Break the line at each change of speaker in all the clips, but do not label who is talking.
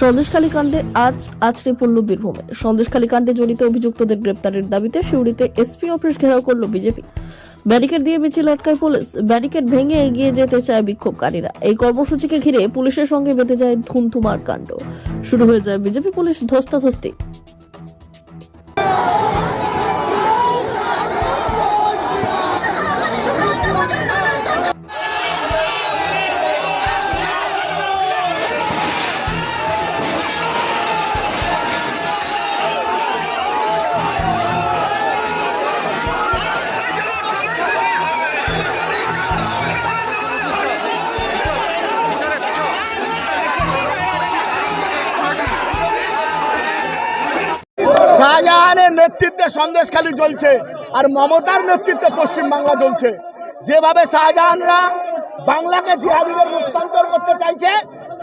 সন্দেশখালী কাণ্ডে আজ আছড়ে পড়ল বীরভূমে। সন্দেশখালী কাণ্ডে জড়িত অভিযুক্তদের গ্রেপ্তারের দাবিতে সিউড়িতে এসপি অফিস ঘেরাও করল বিজেপি। ব্যারিকেড দিয়ে মিছিল আটকায় পুলিশ। ব্যারিকেড ভেঙে এগিয়ে যেতে চায় বিক্ষোভকারীরা। এই কর্মসূচিকে ঘিরে পুলিশের সঙ্গে বেঁধে যায় ধুমধুমার কাণ্ড। শুরু হয়ে যায় বিজেপি পুলিশ ধস্তাধস্তি।
শাহজাহানের নেতৃত্বে সন্দেশখালী জ্বলছে আর মমতার নেতৃত্বে পশ্চিম বাংলা জ্বলছে। যেভাবে শাহজাহানরা বাংলাকে জিহাদিদের রূপান্তর করতে চাইছে,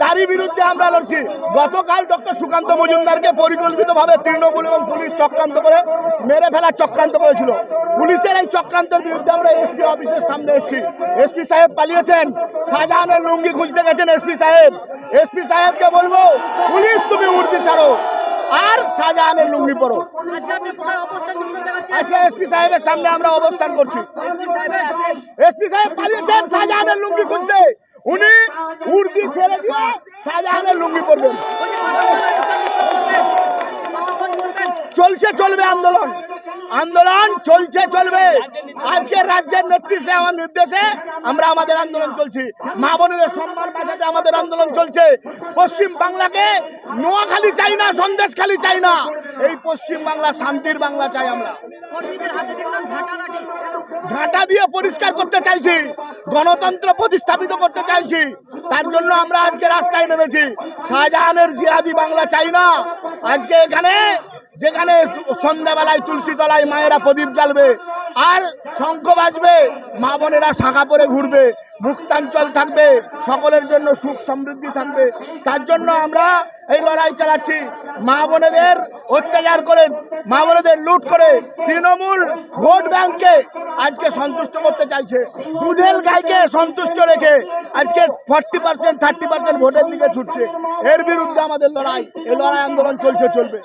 তারই বিরুদ্ধে আমরা লড়ছি। গতকাল ডক্টর সুকান্ত মজুমদারকে পরিকল্পিতভাবে তৃণমূল এবং পুলিশ চক্রান্ত করে মেরে ফেলার চক্রান্ত করেছিল। পুলিশের এই চক্রান্তের বিরুদ্ধে আমরা এসপি অফিসের সামনে এসেছি। এসপি সাহেব পালিয়েছেন। শাহজাহানের লুঙ্গি খুঁজতে গেছেন এসপি সাহেব। এসপি সাহেবকে বলব, পুলিশ তুমি উর্দি ছাড়ো। আর শাহজাহানের লুঙ্গি পরো। আচ্ছা এসপি সাহেবের সামনে আমরা অবস্থান করছি। এসপি সাহেব পালিয়েছেন শাহজাহানের লুঙ্গি খুঁজতে উনি উর্দি ছেড়ে দিয়ে শাহজাহানের লুঙ্গি পরবেন। চলছে, চলবে আন্দোলন। আন্দোলন চলছে, চলবে। আজকে রাজ্যের নেতৃত্বে আমার নির্দেশে আমরা আমাদের আন্দোলন চলছি। মা বোনেদের সম্মান বাঁচাতে আমাদের আন্দোলন চলছে। পশ্চিম বাংলাকে নোয়াখালী চাই না, সন্দেশখালী চাই না। এই পশ্চিম বাংলা, শান্তির বাংলা চাই আমরা। ঝাঁটা দিয়ে পরিষ্কার করতে চাইছি, গণতন্ত্র প্রতিস্থাপিত করতে চাইছি। তার জন্য আমরা আজকে রাস্তায় নেমেছি। শাহজাহানের জিহাদি বাংলা চাই না। আজকে এখানে যেখানে সন্ধ্যাবেলায় তুলসী তলায় মায়েরা প্রদীপ জ্বালবে, আর শঙ্খ বাজবে, মা বোনেরা শাখা পরে ঘুরবে, মুক্তাঞ্চল থাকবে, সকলের জন্য সুখ সমৃদ্ধি থাকবে। তার জন্য আমরা এই লড়াই চালাচ্ছি। মা বোনেদের অত্যাচার করে মা বোনেদের লুট করে তৃণমূল ভোট ব্যাংককে আজকে সন্তুষ্ট করতে চাইছে। দুধের গাইকে সন্তুষ্ট রেখে আজকে ফর্টি পার্সেন্ট থার্টি পার্সেন্ট ভোটের দিকে ছুটছে। এর বিরুদ্ধে আমাদের লড়াই এই লড়াই আন্দোলন চলছে, চলবে।